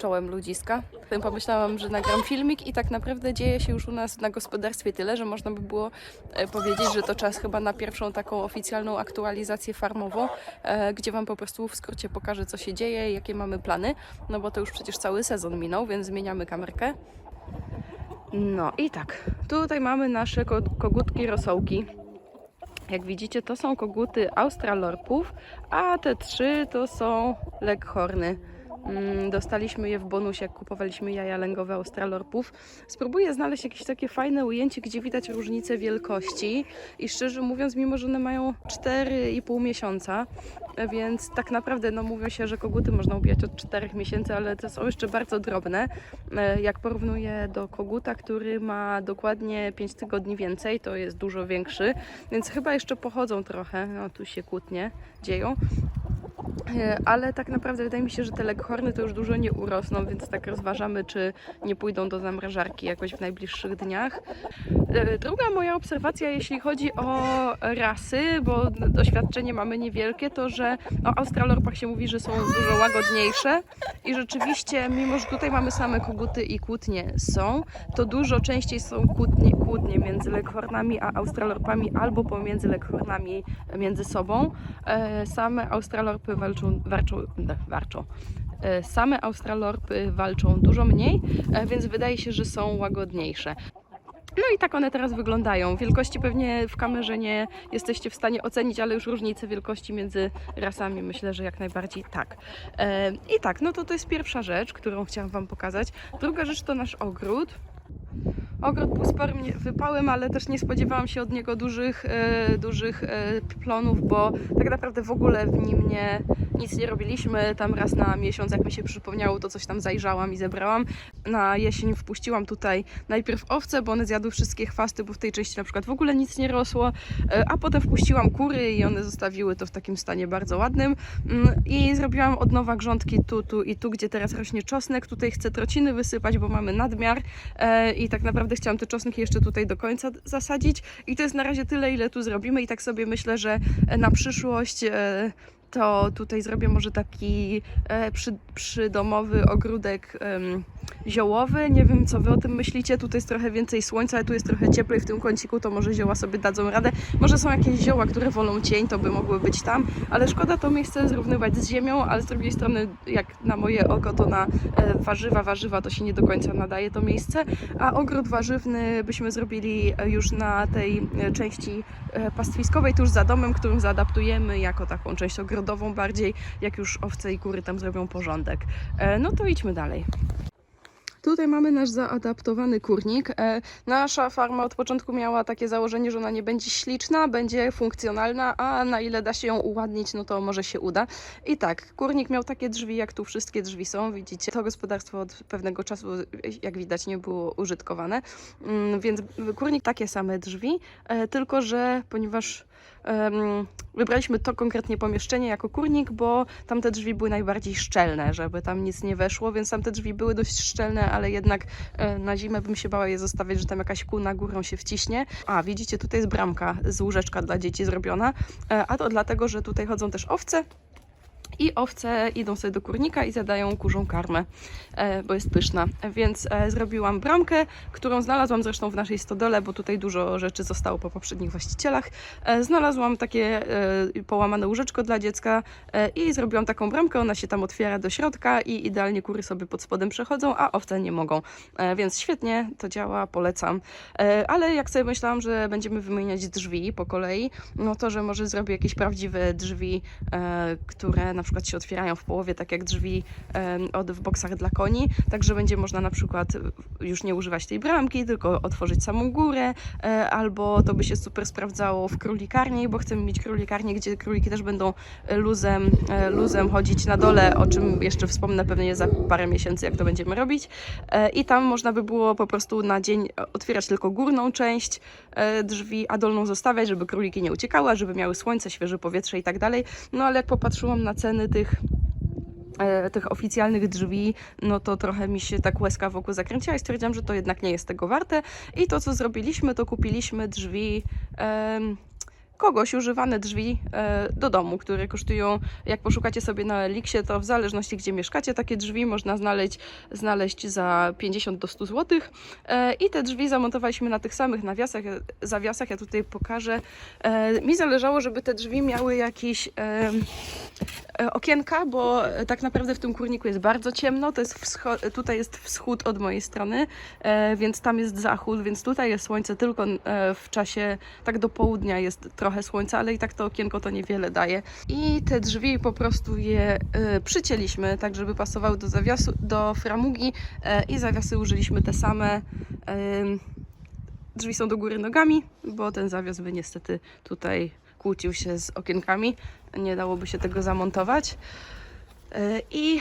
czołem ludziska. Potem pomyślałam, że nagram filmik i tak naprawdę dzieje się już u nas na gospodarstwie tyle, że można by było e, powiedzieć, że to czas chyba na pierwszą taką oficjalną aktualizację farmową, e, gdzie Wam po prostu w skrócie pokażę, co się dzieje, jakie mamy plany, no bo to już przecież cały sezon minął, więc zmieniamy kamerkę. No i tak, tutaj mamy nasze ko- kogutki rosołki. Jak widzicie, to są koguty Australorpów, a te trzy to są Leghorny. Mm, Dostaliśmy je w bonusie, jak kupowaliśmy jaja lęgowe Australorpów. Spróbuję znaleźć jakieś takie fajne ujęcie, gdzie widać różnicę wielkości. I szczerze mówiąc, mimo że one mają 4,5 miesiąca, więc tak naprawdę no, mówią się, że koguty można ubijać od 4 miesięcy, ale to są jeszcze bardzo drobne. E, Jak porównuję do koguta, który ma dokładnie 5 tygodni więcej, to jest dużo większy, więc chyba jeszcze pochodzą trochę. No tu się kłótnie dzieją. E, Ale tak naprawdę wydaje mi się, że te leghorny to już dużo nie urosną, więc tak rozważamy, czy nie pójdą do zamrażarki jakoś w najbliższych dniach. E, Druga moja obserwacja, jeśli chodzi o rasy, bo doświadczenie mamy niewielkie, to że o Australorpach się mówi, że są dużo łagodniejsze i rzeczywiście, mimo że tutaj mamy same koguty i kłótnie są, to dużo częściej są kłótnie, kłótnie między leghornami a Australorpami albo pomiędzy leghornami między sobą. E, Same Australorpy walczą, warczą, warczą. E, Same Australorpy walczą dużo mniej, e, więc wydaje się, że są łagodniejsze. No i tak one teraz wyglądają. Wielkości pewnie w kamerze nie jesteście w stanie ocenić, ale już różnice wielkości między rasami myślę, że jak najbardziej tak. E, I tak, no to to jest pierwsza rzecz, którą chciałam Wam pokazać. Druga rzecz to nasz ogród. Ogród był sporym wypałem, ale też nie spodziewałam się od niego dużych, e, dużych e, plonów, bo tak naprawdę w ogóle w nim nie, nic nie robiliśmy. Tam raz na miesiąc, jak mi się przypomniało, to coś tam zajrzałam i zebrałam. Na jesień wpuściłam tutaj najpierw owce, bo one zjadły wszystkie chwasty, bo w tej części na przykład w ogóle nic nie rosło, e, a potem wpuściłam kury i one zostawiły to w takim stanie bardzo ładnym Mm, i zrobiłam od nowa grządki tu, tu i tu, gdzie teraz rośnie czosnek. Tutaj chcę trociny wysypać, bo mamy nadmiar e, i tak naprawdę chciałam te czosnki jeszcze tutaj do końca zasadzić i to jest na razie tyle, ile tu zrobimy i tak sobie myślę, że na przyszłość e, to tutaj zrobię może taki e, przy, przydomowy ogródek em, ziołowy. Nie wiem, co wy o tym myślicie. Tutaj jest trochę więcej słońca, ale tu jest trochę cieplej w tym kąciku, to może zioła sobie dadzą radę. Może są jakieś zioła, które wolą cień, to by mogły być tam, ale szkoda to miejsce zrównywać z ziemią, ale z drugiej strony, jak na moje oko, to na e, warzywa, warzywa to się nie do końca nadaje to miejsce, a ogród warzywny byśmy zrobili e, już na tej e, części e, pastwiskowej, tuż za domem, którą zaadaptujemy jako taką część ogrodową bardziej, jak już owce i kury tam zrobią porządek. E, No to idźmy dalej. Tutaj mamy nasz zaadaptowany kurnik. E, Nasza farma od początku miała takie założenie, że ona nie będzie śliczna, będzie funkcjonalna, a na ile da się ją uładnić, no to może się uda. I tak, kurnik miał takie drzwi, jak tu wszystkie drzwi są, widzicie. To gospodarstwo od pewnego czasu, jak widać, nie było użytkowane, Mm, więc kurnik takie same drzwi, e, tylko że ponieważ wybraliśmy to konkretnie pomieszczenie jako kurnik, bo tamte drzwi były najbardziej szczelne, żeby tam nic nie weszło, więc tamte drzwi były dość szczelne, ale jednak e, na zimę bym się bała je zostawiać, że tam jakaś kuna górą się wciśnie. A, widzicie, tutaj jest bramka z łóżeczka dla dzieci zrobiona, e, a to dlatego, że tutaj chodzą też owce, i owce idą sobie do kurnika i zadają kurzą karmę, e, bo jest pyszna. Więc e, zrobiłam bramkę, którą znalazłam zresztą w naszej stodole, bo tutaj dużo rzeczy zostało po poprzednich właścicielach. E, Znalazłam takie połamane łóżeczko dla dziecka i zrobiłam taką bramkę. Ona się tam otwiera do środka i idealnie kury sobie pod spodem przechodzą, a owce nie mogą. Więc świetnie to działa, polecam. Ale jak sobie myślałam, że będziemy wymieniać drzwi po kolei, no to, że może zrobię jakieś prawdziwe drzwi, które na przykład się otwierają w połowie, tak jak drzwi od, w boksach dla koni, także będzie można na przykład już nie używać tej bramki, tylko otworzyć samą górę, e, albo to by się super sprawdzało w królikarni, bo chcemy mieć królikarnię, gdzie króliki też będą e, luzem, e, luzem chodzić na dole, o czym jeszcze wspomnę pewnie za parę miesięcy, jak to będziemy robić. E, I tam można by było po prostu na dzień otwierać tylko górną część e, drzwi, a dolną zostawiać, żeby króliki nie uciekały, żeby miały słońce, świeże powietrze i tak dalej. No ale jak popatrzyłam na ceny tych e, tych oficjalnych drzwi, no to trochę mi się tak łezka wokół zakręciła i stwierdziłam, że to jednak nie jest tego warte. I to, co zrobiliśmy, to kupiliśmy drzwi kogoś używane drzwi e, do domu, które kosztują, jak poszukacie sobie na Elixie, to w zależności gdzie mieszkacie, takie drzwi można znaleźć, znaleźć za 50 do 100 zł. E, I te drzwi zamontowaliśmy na tych samych nawiasach, e, zawiasach, ja tutaj pokażę. Mi zależało, żeby te drzwi miały jakiś e, okienka, bo tak naprawdę w tym kurniku jest bardzo ciemno, to jest tutaj jest wschód od mojej strony, więc tam jest zachód, więc tutaj jest słońce tylko w czasie, tak do południa jest trochę słońca, ale i tak to okienko to niewiele daje. I te drzwi po prostu je e, przycięliśmy, tak żeby pasowały do zawiasu, do framugi e, i zawiasy użyliśmy te same. Em, Drzwi są do góry nogami, bo ten zawias by niestety tutaj kłócił się z okienkami. Nie dałoby się tego zamontować. E, I,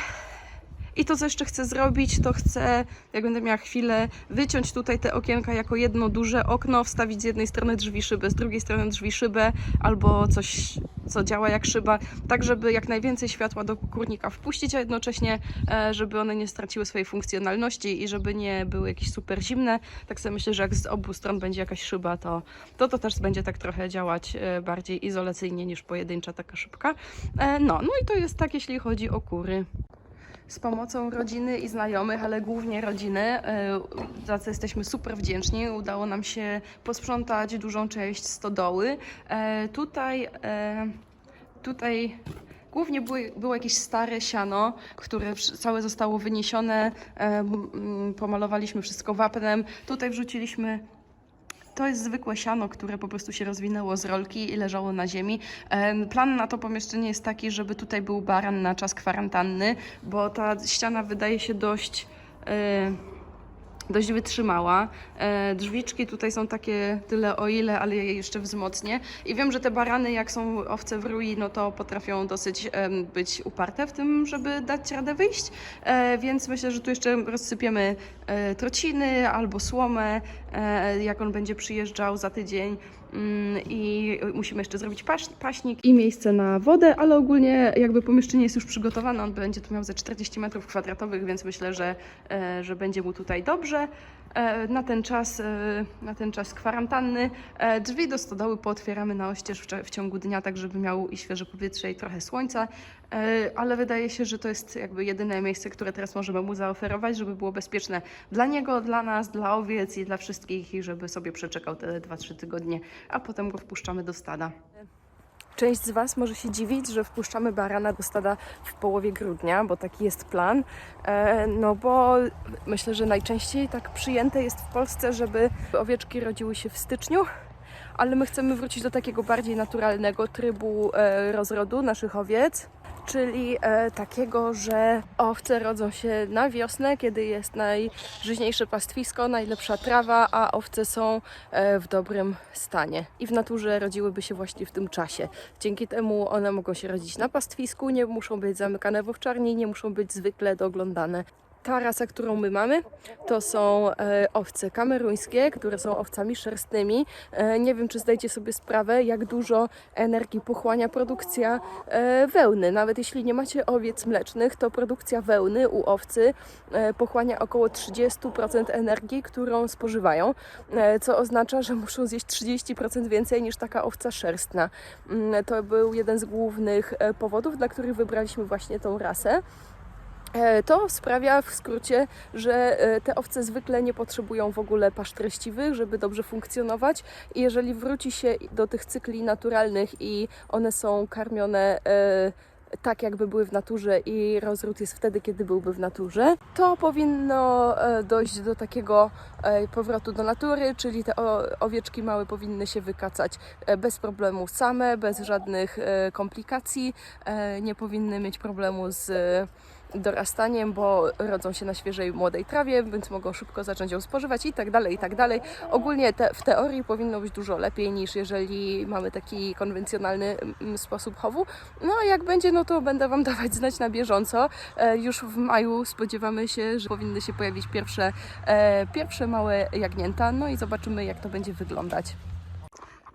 I to, co jeszcze chcę zrobić, to chcę, jak będę miała chwilę, wyciąć tutaj te okienka jako jedno duże okno, wstawić z jednej strony drzwi szybę, z drugiej strony drzwi szybę, albo coś, co działa jak szyba, tak żeby jak najwięcej światła do kurnika wpuścić, a jednocześnie, e, żeby one nie straciły swojej funkcjonalności i żeby nie były jakieś super zimne. Tak sobie myślę, że jak z obu stron będzie jakaś szyba, to to, to też będzie tak trochę działać e, bardziej izolacyjnie niż pojedyncza taka szybka. E, No, no i to jest tak, jeśli chodzi o kury z pomocą rodziny i znajomych, ale głównie rodziny, e, za co jesteśmy super wdzięczni. Udało nam się posprzątać dużą część stodoły. E, Tutaj, e, tutaj głównie były, było jakieś stare siano, które całe zostało wyniesione. Pomalowaliśmy wszystko wapnem. Tutaj wrzuciliśmy to jest zwykłe siano, które po prostu się rozwinęło z rolki i leżało na ziemi. Em, Plan na to pomieszczenie jest taki, żeby tutaj był baran na czas kwarantanny, bo ta ściana wydaje się dość. e, Dość wytrzymała. E, drzwiczki tutaj są takie tyle o ile, ale je jeszcze wzmocnię. I wiem, że te barany, jak są owce w rui, no to potrafią dosyć być uparte w tym, żeby dać radę wyjść. E, więc myślę, że tu jeszcze rozsypiemy trociny albo słomę, e, jak on będzie przyjeżdżał za tydzień. Mm, I musimy jeszcze zrobić paś, paśnik i miejsce na wodę, ale ogólnie jakby pomieszczenie jest już przygotowane. On będzie tu miał ze 40 metrów kwadratowych, więc myślę, że, e, że będzie mu tutaj dobrze. E, Na ten czas, e, na ten czas kwarantanny e, drzwi do stodoły pootwieramy na oścież w, ciągu dnia, tak żeby miał i świeże powietrze i trochę słońca, E, ale wydaje się, że to jest jakby jedyne miejsce, które teraz możemy mu zaoferować, żeby było bezpieczne dla niego, dla nas, dla owiec i dla wszystkich i żeby sobie przeczekał te 2-3 tygodnie, a potem go wpuszczamy do stada. Część z Was może się dziwić, że wpuszczamy barana do stada w połowie grudnia, bo taki jest plan. E, No bo myślę, że najczęściej tak przyjęte jest w Polsce, żeby owieczki rodziły się w styczniu, ale my chcemy wrócić do takiego bardziej naturalnego trybu e, rozrodu naszych owiec. Czyli e, takiego, że owce rodzą się na wiosnę, kiedy jest najżyźniejsze pastwisko, najlepsza trawa, a owce są e, w dobrym stanie. I w naturze rodziłyby się właśnie w tym czasie. Dzięki temu one mogą się rodzić na pastwisku, nie muszą być zamykane w owczarni, nie muszą być zwykle doglądane. Ta rasa, którą my mamy, to są e, owce kameruńskie, które są owcami szerstnymi. E, nie wiem, czy zdajecie sobie sprawę, jak dużo energii pochłania produkcja e, wełny. Nawet jeśli nie macie owiec mlecznych, to produkcja wełny u owcy pochłania około 30% energii, którą spożywają, co oznacza, że muszą zjeść 30% więcej niż taka owca szerstna. Mm, To był jeden z głównych powodów, dla których wybraliśmy właśnie tą rasę. E, To sprawia w skrócie, że e, te owce zwykle nie potrzebują w ogóle pasz treściwych, żeby dobrze funkcjonować. I jeżeli wróci się do tych cykli naturalnych i one są karmione e, tak, jakby były w naturze i rozród jest wtedy, kiedy byłby w naturze, to powinno dojść do takiego powrotu do natury, czyli te owieczki małe powinny się wykacać bez problemu same, bez żadnych komplikacji, nie powinny mieć problemu z dorastaniem, bo rodzą się na świeżej młodej trawie, więc mogą szybko zacząć ją spożywać i tak dalej, i tak dalej. Ogólnie te, w teorii powinno być dużo lepiej niż jeżeli mamy taki konwencjonalny mm, sposób chowu. No a jak będzie, no to będę Wam dawać znać na bieżąco. E, już w maju spodziewamy się, że powinny się pojawić pierwsze, e, pierwsze małe jagnięta, no i zobaczymy jak to będzie wyglądać.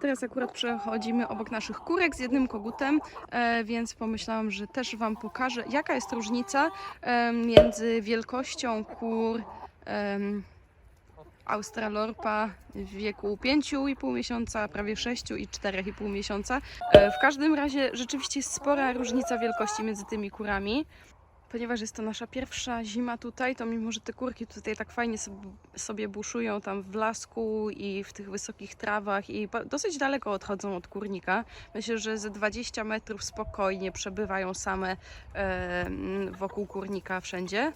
Teraz akurat przechodzimy obok naszych kurek z jednym kogutem, e, więc pomyślałam, że też Wam pokażę, jaka jest różnica e, między wielkością kur Australorpa w wieku 5,5 miesiąca, prawie 6 i 4,5 miesiąca. E, W każdym razie rzeczywiście jest spora różnica wielkości między tymi kurami. Ponieważ jest to nasza pierwsza zima tutaj, to mimo, że te kurki tutaj tak fajnie sob- sobie buszują tam w lasku i w tych wysokich trawach i dosyć daleko odchodzą od kurnika, myślę, że ze 20 metrów spokojnie przebywają same wokół kurnika wszędzie.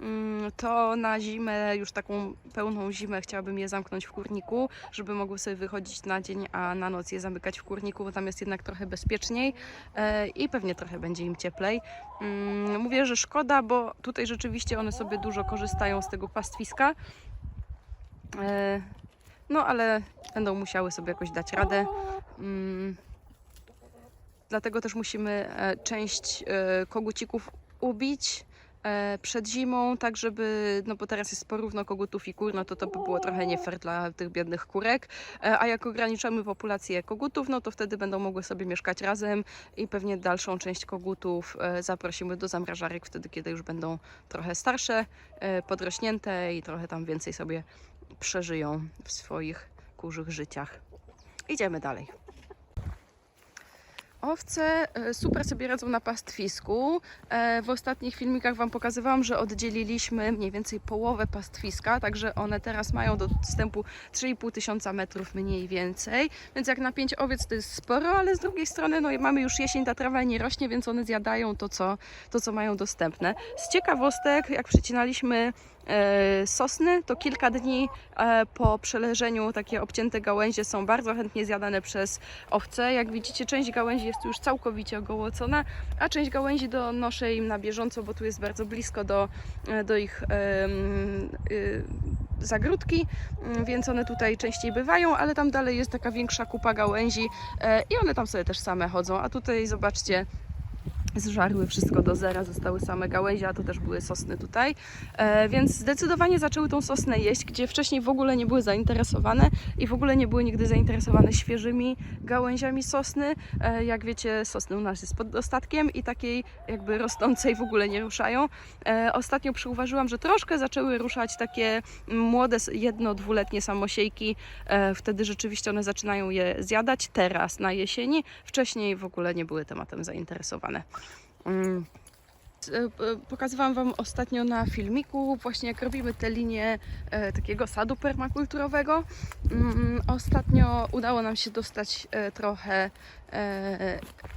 Mm, To na zimę, już taką pełną zimę, chciałabym je zamknąć w kurniku, żeby mogły sobie wychodzić na dzień, a na noc je zamykać w kurniku, bo tam jest jednak trochę bezpieczniej e, i pewnie trochę będzie im cieplej. Mm, Mówię, że szkoda, bo tutaj rzeczywiście one sobie dużo korzystają z tego pastwiska. E, No ale będą musiały sobie jakoś dać radę. Mm, Dlatego też musimy e, część kogucików ubić przed zimą, tak żeby, no bo teraz jest porówno kogutów i kur, no to to by było trochę nie fair dla tych biednych kurek, E, a jak ograniczamy populację kogutów, no to wtedy będą mogły sobie mieszkać razem i pewnie dalszą część kogutów e, zaprosimy do zamrażarek wtedy, kiedy już będą trochę starsze, e, podrośnięte i trochę tam więcej sobie przeżyją w swoich kurzych życiach. Idziemy dalej. Owce e, super sobie radzą na pastwisku. E, W ostatnich filmikach Wam pokazywałam, że oddzieliliśmy mniej więcej połowę pastwiska, także one teraz mają do dostępu 3,5 tysiąca metrów mniej więcej. Więc jak na 5 owiec to jest sporo, ale z drugiej strony no, mamy już jesień, ta trawa nie rośnie, więc one zjadają to, co, to, co mają dostępne. Z ciekawostek, jak przecinaliśmy sosny, to kilka dni e, po przeleżeniu takie obcięte gałęzie są bardzo chętnie zjadane przez owce. Jak widzicie, część gałęzi jest już całkowicie ogołocona, a część gałęzi donoszę im na bieżąco, bo tu jest bardzo blisko do, e, do ich y, zagródki, mm, więc one tutaj częściej bywają, ale tam dalej jest taka większa kupa gałęzi e, i one tam sobie też same chodzą. A tutaj zobaczcie, zżarły wszystko do zera, zostały same gałęzie, a to też były sosny tutaj, e, więc zdecydowanie zaczęły tą sosnę jeść, gdzie wcześniej w ogóle nie były zainteresowane i w ogóle nie były nigdy zainteresowane świeżymi gałęziami sosny. E, jak wiecie, sosny u nas jest pod dostatkiem i takiej jakby rosnącej w ogóle nie ruszają. E, ostatnio przyuważyłam, że troszkę zaczęły ruszać takie młode, s- jedno-dwuletnie samosiejki, e, wtedy rzeczywiście one zaczynają je zjadać, teraz na jesieni, wcześniej w ogóle nie były tematem zainteresowane. Mm. E, Pokazywałam Wam ostatnio na filmiku, właśnie jak robimy te linie e, takiego sadu permakulturowego. Mm, Ostatnio udało nam się dostać e, trochę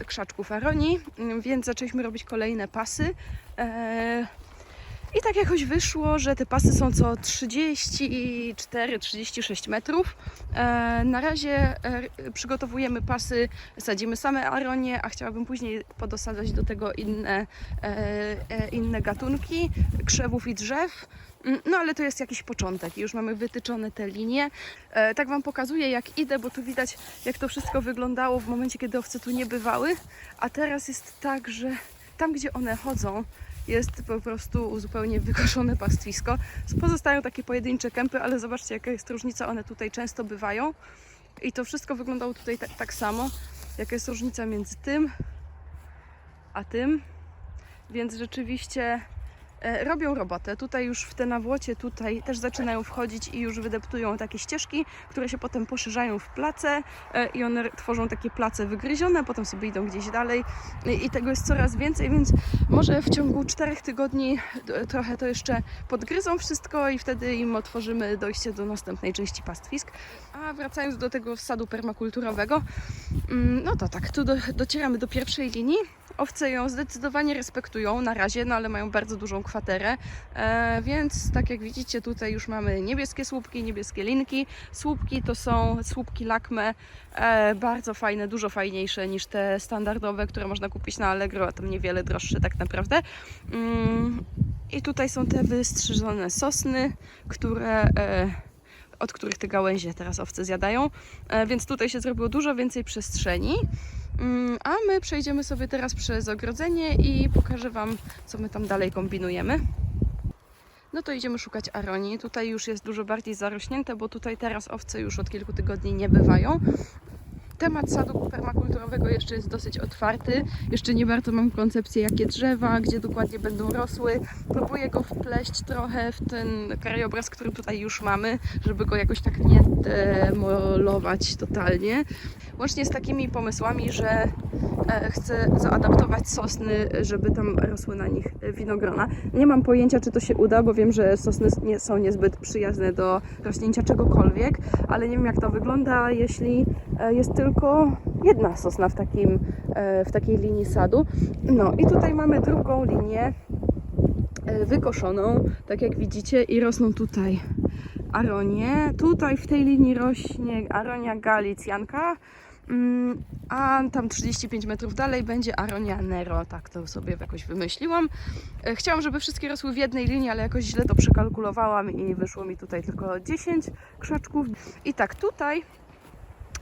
krzaczków aronii, mm, więc zaczęliśmy robić kolejne pasy. I tak jakoś wyszło, że te pasy są co 34-36 metrów. E, Na razie e, przygotowujemy pasy, sadzimy same aronie, a chciałabym później podosadzać do tego inne, e, inne gatunki krzewów i drzew. Mm, No ale to jest jakiś początek. Już mamy wytyczone te linie. Tak Wam pokazuję jak idę, bo tu widać jak to wszystko wyglądało w momencie, kiedy owce tu nie bywały. A teraz jest tak, że tam gdzie one chodzą jest po prostu zupełnie wykoszone pastwisko. Pozostają takie pojedyncze kępy, ale zobaczcie jaka jest różnica. One tutaj często bywają. I to wszystko wyglądało tutaj tak, tak samo. Jaka jest różnica między tym a tym. Więc rzeczywiście robią robotę. Tutaj już w te nawłocie tutaj też zaczynają wchodzić i już wydeptują takie ścieżki, które się potem poszerzają w place e, i one tworzą takie place wygryzione, potem sobie idą gdzieś dalej i, i tego jest coraz więcej, więc może w ciągu czterech tygodni trochę to jeszcze podgryzą wszystko i wtedy im otworzymy dojście do następnej części pastwisk. A wracając do tego sadu permakulturowego, mm, no to tak, tu do, docieramy do pierwszej linii. Owce ją zdecydowanie respektują na razie, no ale mają bardzo dużą kwaterę, e, więc tak jak widzicie tutaj już mamy niebieskie słupki, niebieskie linki. Słupki to są słupki lakme, e, bardzo fajne, dużo fajniejsze niż te standardowe, które można kupić na Allegro, a tam niewiele droższe tak naprawdę. Mm, I tutaj są te wystrzyżone sosny, które... E, od których te gałęzie teraz owce zjadają, e, więc tutaj się zrobiło dużo więcej przestrzeni. Mm, A my przejdziemy sobie teraz przez ogrodzenie i pokażę Wam, co my tam dalej kombinujemy. No to idziemy szukać aronii. Tutaj już jest dużo bardziej zarośnięte, bo tutaj teraz owce już od kilku tygodni nie bywają. Temat sadu permakulturowego jeszcze jest dosyć otwarty. Jeszcze nie bardzo mam koncepcję, jakie drzewa, gdzie dokładnie będą rosły. Próbuję go wpleść trochę w ten krajobraz, który tutaj już mamy, żeby go jakoś tak nie demolować totalnie. Łącznie z takimi pomysłami, że chcę zaadaptować sosny, żeby tam rosły na nich winogrona. Nie mam pojęcia, czy to się uda, bo wiem, że sosny nie są niezbyt przyjazne do rośnięcia czegokolwiek, ale nie wiem, jak to wygląda, jeśli e, jest tylko jedna sosna w, takim, e, w takiej linii sadu. No i tutaj mamy drugą linię e, wykoszoną, tak jak widzicie, i rosną tutaj aronie. Tutaj w tej linii rośnie aronia galicjanka, a tam 35 metrów dalej będzie aronia nero, tak to sobie jakoś wymyśliłam. E, Chciałam, żeby wszystkie rosły w jednej linii, ale jakoś źle to przekalkulowałam i wyszło mi tutaj tylko 10 krzaczków. I tak tutaj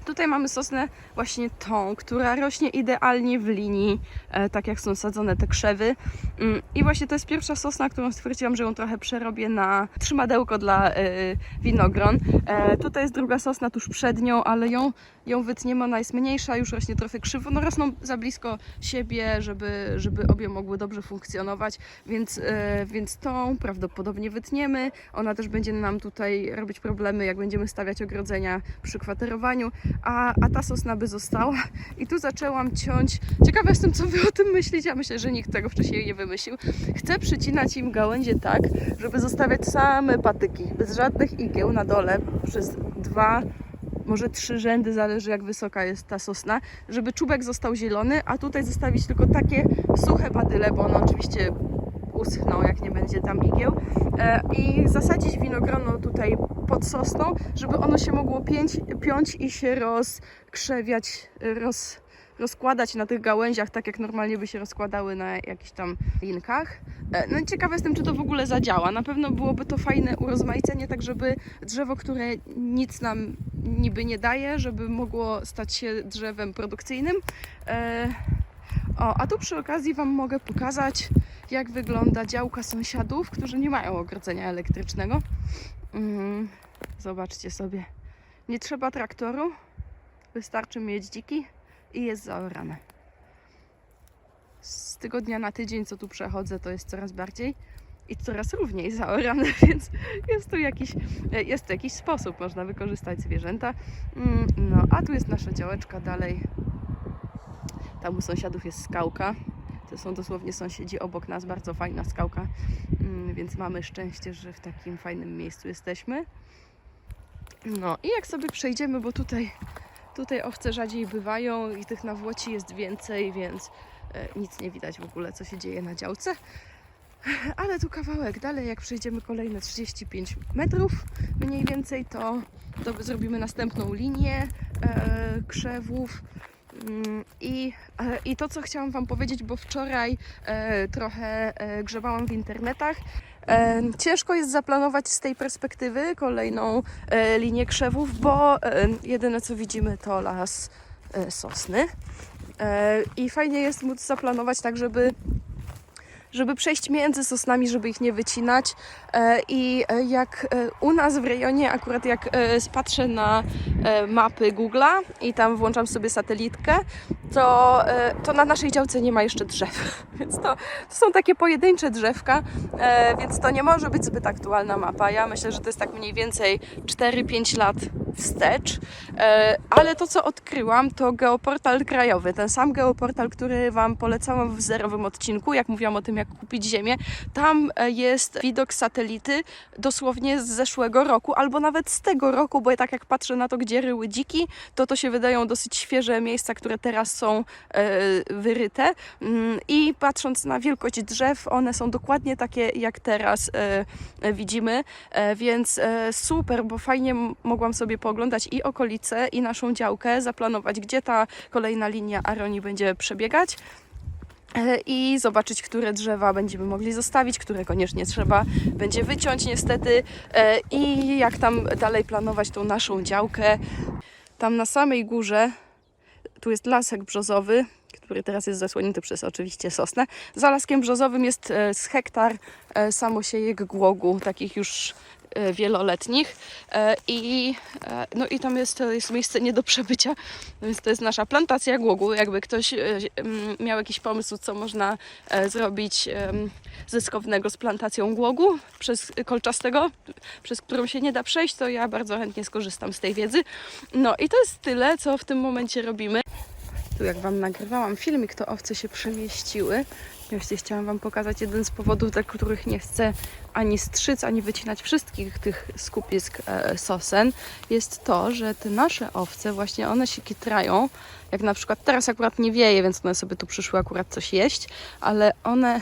Tutaj mamy sosnę właśnie tą, która rośnie idealnie w linii, e, tak jak są sadzone te krzewy. Mm, I właśnie to jest pierwsza sosna, którą stwierdziłam, że ją trochę przerobię na trzymadełko dla e, winogron. E, tutaj jest druga sosna tuż przed nią, ale ją, ją wytniemy, ona jest mniejsza, już rośnie trochę krzywo. No rosną za blisko siebie, żeby, żeby obie mogły dobrze funkcjonować, więc, więc tą prawdopodobnie wytniemy. Ona też będzie nam tutaj robić problemy, jak będziemy stawiać ogrodzenia przy kwaterowaniu a, a ta sosna by została. I tu zaczęłam ciąć. Ciekawa jestem, co wy o tym myślicie. Ja myślę, że nikt tego wcześniej nie wymyślił. Chcę przycinać im gałęzie tak, żeby zostawiać same patyki, bez żadnych igieł na dole przez dwa może trzy rzędy, zależy jak wysoka jest ta sosna, żeby czubek został zielony, a tutaj zostawić tylko takie suche badyle, bo one oczywiście uschną, jak nie będzie tam igieł. E, I zasadzić winogrono tutaj pod sosną, żeby ono się mogło pięć, piąć i się rozkrzewiać, roz, rozkładać na tych gałęziach, tak jak normalnie by się rozkładały na jakichś tam linkach. E, No i ciekawa jestem, czy to w ogóle zadziała. Na pewno byłoby to fajne urozmaicenie, tak żeby drzewo, które nic nam niby nie daje, żeby mogło stać się drzewem produkcyjnym. E, O, a tu przy okazji Wam mogę pokazać, jak wygląda działka sąsiadów, którzy nie mają ogrodzenia elektrycznego. Mm, Zobaczcie sobie. Nie trzeba traktoru, wystarczy mieć dziki i jest zaorane. Z tygodnia na tydzień, co tu przechodzę, to jest coraz bardziej i coraz równiej zaorane, więc jest tu jakiś, jest tu jakiś sposób, można wykorzystać zwierzęta. Mm, No, a tu jest nasza działeczka dalej. Tam u sąsiadów jest skałka. To są dosłownie sąsiedzi obok nas, bardzo fajna skałka, Mm, więc mamy szczęście, że w takim fajnym miejscu jesteśmy. No i jak sobie przejdziemy, bo tutaj, tutaj owce rzadziej bywają i tych nawłoci jest więcej, więc e, nic nie widać w ogóle, co się dzieje na działce. Ale tu kawałek dalej, jak przejdziemy kolejne 35 metrów mniej więcej, to, to zrobimy następną linię e, krzewów. Mm, I, e, I to, co chciałam Wam powiedzieć, bo wczoraj e, trochę e, grzebałam w internetach. E, ciężko jest zaplanować z tej perspektywy kolejną e, linię krzewów, bo e, jedyne co widzimy to las e, sosny. E, I fajnie jest móc zaplanować tak, żeby żeby przejść między sosnami, żeby ich nie wycinać. E, I e, jak e, u nas w rejonie, akurat jak patrzę na mapy Google'a i tam włączam sobie satelitkę, to, to na naszej działce nie ma jeszcze drzew. Więc to, to są takie pojedyncze drzewka, więc to nie może być zbyt aktualna mapa. Ja myślę, że to jest tak mniej więcej 4-5 lat wstecz. E, Ale to, co odkryłam, to geoportal krajowy. Ten sam geoportal, który Wam polecałam w zerowym odcinku, jak mówiłam o tym, jak kupić ziemię. Tam e, jest widok satelity dosłownie z zeszłego roku, albo nawet z tego roku, bo tak jak patrzę na to, gdzie ryły dziki, to to się wydają dosyć świeże miejsca, które teraz są e, wyryte. Mm, I patrząc na wielkość drzew, one są dokładnie takie, jak teraz widzimy, więc super, bo fajnie mogłam sobie pooglądać i okolice, i naszą działkę, zaplanować, gdzie ta kolejna linia Aronii będzie przebiegać. E, I zobaczyć, które drzewa będziemy mogli zostawić, które koniecznie trzeba będzie wyciąć, niestety. E, I jak tam dalej planować tą naszą działkę. Tam na samej górze, tu jest lasek brzozowy, który teraz jest zasłonięty przez oczywiście sosnę. Za laskiem brzozowym jest e, z hektar samosiejek głogu, takich już wieloletnich e, i, e, no i tam jest, to jest miejsce nie do przebycia, no więc to jest nasza plantacja głogu. Jakby ktoś e, miał jakiś pomysł, co można e, zrobić zyskownego z plantacją głogu przez kolczastego, przez którą się nie da przejść, to ja bardzo chętnie skorzystam z tej wiedzy. No i to jest tyle, co w tym momencie robimy. Tu jak Wam nagrywałam filmik, to owce się przemieściły. Właśnie chciałam Wam pokazać jeden z powodów, dla których nie chcę ani strzyc, ani wycinać wszystkich tych skupisk e, sosen, jest to, że te nasze owce, właśnie one się kitrają, jak na przykład teraz akurat nie wieje, więc one sobie tu przyszły akurat coś jeść, ale one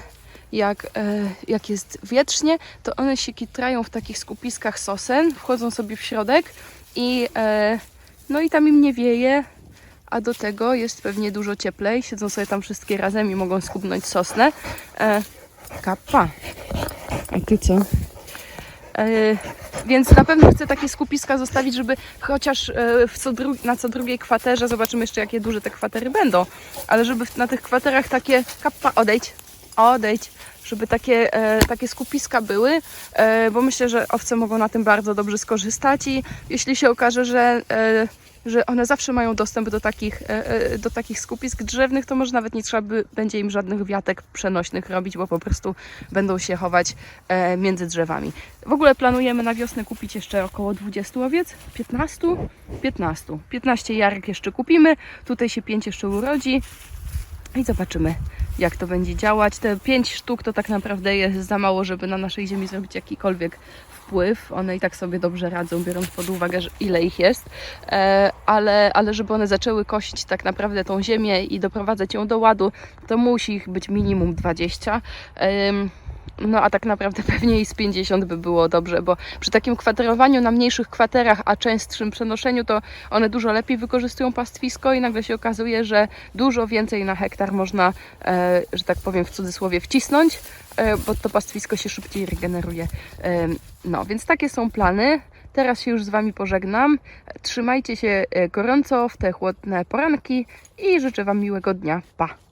jak, e, jak jest wietrznie, to one się kitrają w takich skupiskach sosen, wchodzą sobie w środek i e, no i tam im nie wieje, a do tego jest pewnie dużo cieplej. Siedzą sobie tam wszystkie razem i mogą skubnąć sosnę. E, kappa. A ty co? E, więc na pewno chcę takie skupiska zostawić, żeby chociaż e, co na co drugiej kwaterze, zobaczymy jeszcze jakie duże te kwatery będą, ale żeby na tych kwaterach takie, kappa, odejdź, odejdź, żeby takie, e, takie skupiska były, e, bo myślę, że owce mogą na tym bardzo dobrze skorzystać i jeśli się okaże, że e, że one zawsze mają dostęp do takich, e, e, do takich skupisk drzewnych, to może nawet nie trzeba by, będzie im żadnych wiatek przenośnych robić, bo po prostu będą się chować e, między drzewami. W ogóle planujemy na wiosnę kupić jeszcze około 20 owiec, 15? 15. 15 jarek jeszcze kupimy, tutaj się 5 jeszcze urodzi i zobaczymy jak to będzie działać. Te 5 sztuk to tak naprawdę jest za mało, żeby na naszej ziemi zrobić jakikolwiek wpływ. One i tak sobie dobrze radzą, biorąc pod uwagę, ile ich jest, e, ale, ale żeby one zaczęły kosić tak naprawdę tą ziemię i doprowadzać ją do ładu, to musi ich być minimum 20. No a tak naprawdę pewnie i z 50 by było dobrze, bo przy takim kwaterowaniu na mniejszych kwaterach, a częstszym przenoszeniu, to one dużo lepiej wykorzystują pastwisko i nagle się okazuje, że dużo więcej na hektar można, e, że tak powiem w cudzysłowie, wcisnąć, e, bo to pastwisko się szybciej regeneruje. E, no, więc takie są plany. Teraz się już z Wami pożegnam. Trzymajcie się e, gorąco w te chłodne poranki i życzę Wam miłego dnia. Pa!